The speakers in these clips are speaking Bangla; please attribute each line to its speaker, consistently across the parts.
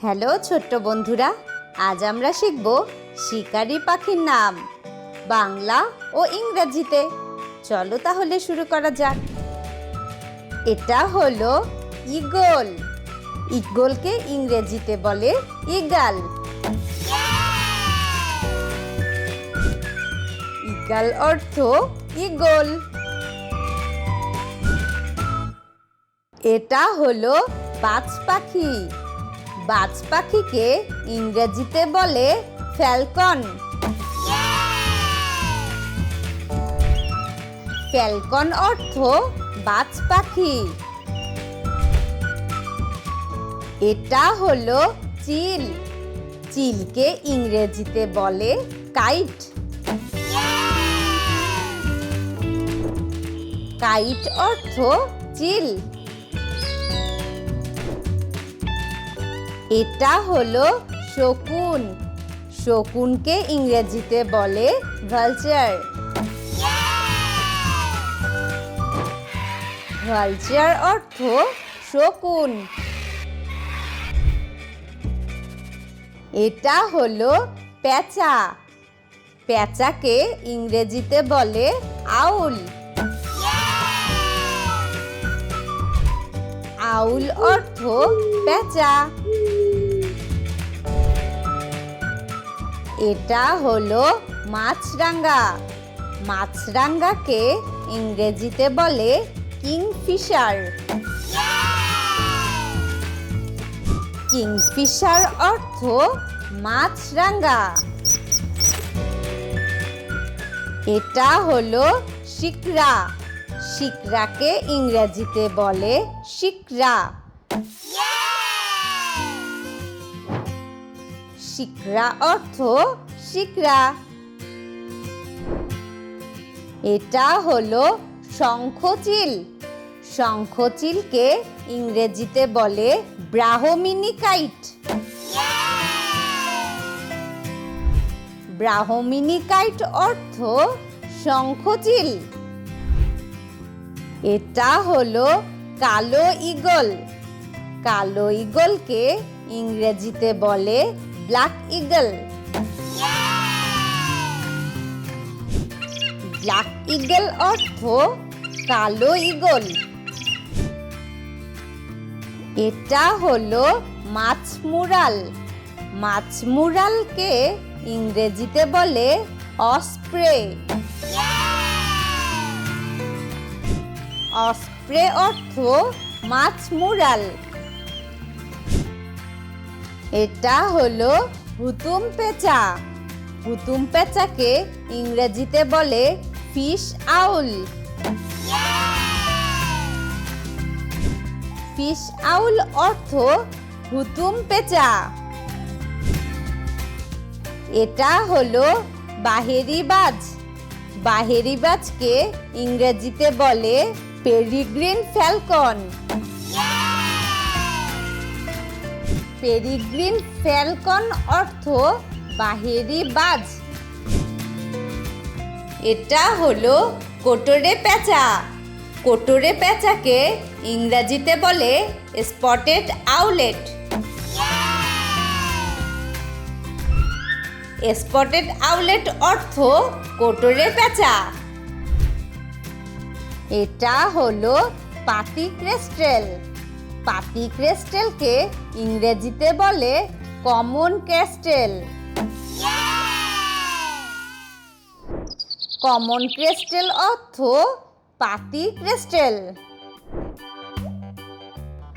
Speaker 1: হ্যালো ছোট্ট বন্ধুরা, আজ আমরা শিখব শিকারি পাখির নাম, বাংলা ও ইংরেজিতে। চলো তাহলে শুরু করা যাক। এটা হলো ইগল। ইগলকে ইংরেজিতে বলে ইগাল। ইগাল অর্থ ইগল। এটা হলো বাজ পাখি। বাজ পাখিকে ইংরেজিতে বলে ফ্যালকন। ফ্যালকন অর্থ বাজ পাখি এটা হলো চিল। চিলকে ইংরেজিতে বলে কাইট। কাইট অর্থ চিল। এটা হলো শকুন। শকুনকে ইংরেজিতে বলে ভালচার ভালচার অর্থ শকুন। এটা হলো পেঁচা পেঁচাকে ইংরেজিতে বলে আউল। আউল অর্থ পেঁচা এটা হলো মাছরাঙ্গা। মাছরাঙ্গাকে ইংরেজিতে বলে কিংফিশার। কিংফিশার অর্থ মাছরাঙ্গা। এটা হলো শিকরা শিকরাকে ইংরেজিতে বলে শিকরা শিকরা অর্থ শিকরা এটা হলো শঙ্খচিল। শঙ্খচিলকে ইংরেজিতে বলে ব্রাহমিনিকাইট ব্রাহমিনিকাইট অর্থ শঙ্খচিল। এটা হলো কালো ইগল। কালো ইগলকে ইংরেজিতে বলে ব্ল্যাক ইগল ব্ল্যাক ইগল অর্থ কালো ইগল এটা হলো মাছমুরাল মাছমুরালকে ইংরেজিতে বলে অস্প্রে। অস্প্রে অর্থ মাছমুরাল এটা হলো হুতুম পেঁচা। হুতুম পেঁচাকে ইংরেজিতে বলে ফিশ আউল। ফিশ আউল অর্থ হুতুম পেঁচা। এটা হলো বাহেরি বাজ। বাহেরি বাজকে ইংরেজিতে বলে পেরিগ্রিন ফ্যালকন। পেরিগ্রিন ফ্যালকন অর্থ বাহেরি বাজ। এটা হলো কোটরে পেঁচা কোটরে পেঁচাকে ইংরাজিতে বলে স্পটেড আউলেট। স্পটেড আউলেট অর্থ কোটরে পেঁচা এটা হলো পাতি ক্রেস্টেল পাতি ক্রেস্টেলকে ইংরেজিতে বলে কমন ক্রেস্টেল। কমন ক্রেস্টেল অর্থ পাতি ক্রেস্টেল।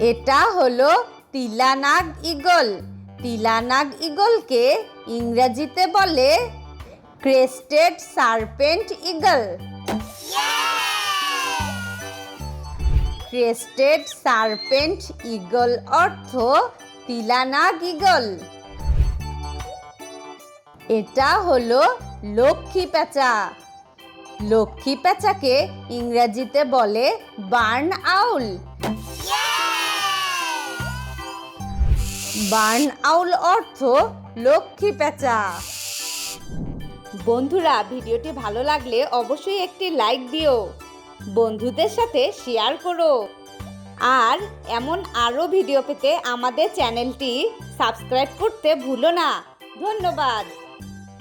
Speaker 1: এটা হলো তিলানাগ ইগল। তিলানাগ ইগলকে ইংরেজিতে বলে crested serpent eagle. Crested serpent eagle অর্থ তিলানাগ ইগল এটা হলো লক্ষ্মী পেঁচা। লক্ষ্মী পেঁচাকে ইংরেজিতে বলে বার্ন আউল। বার্ন আউল অর্থ লক্ষ্মী পেঁচা। বন্ধুরা, ভিডিওটি ভালো লাগলে অবশ্যই একটি লাইক দিও। বন্ধুদের সাথে শেয়ার করো। আর এমন আরও ভিডিও পেতে আমাদের চ্যানেলটি সাবস্ক্রাইব করতে ভুলো না। ধন্যবাদ।